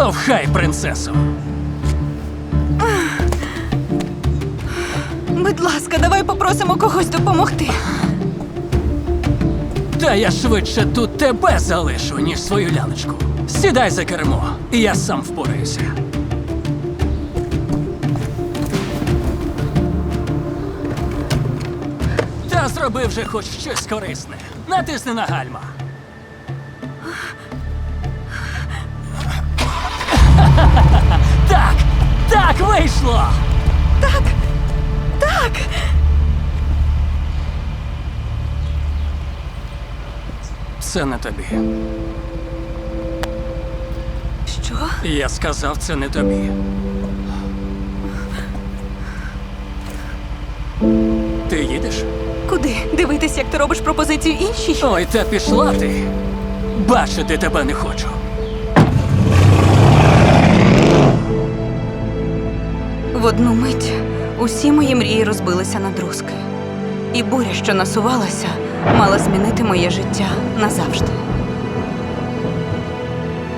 Штовхай принцесу. Будь ласка, давай попросимо когось допомогти. Та я швидше тут тебе залишу, ніж свою лялечку. Сідай за кермо, і я сам впораюся. Та зроби вже хоч щось корисне. Натисни на гальма. Так. Так, Це не тобі. що? Я сказав, це не тобі. Ти їдеш? Куди? Дивитись, як ти робиш пропозицію іншій? Ой, та пішла ти. Бачити тебе не хочу. В одну мить усі мої мрії розбилися на друзки. І буря, що насувалася, мала змінити моє життя назавжди.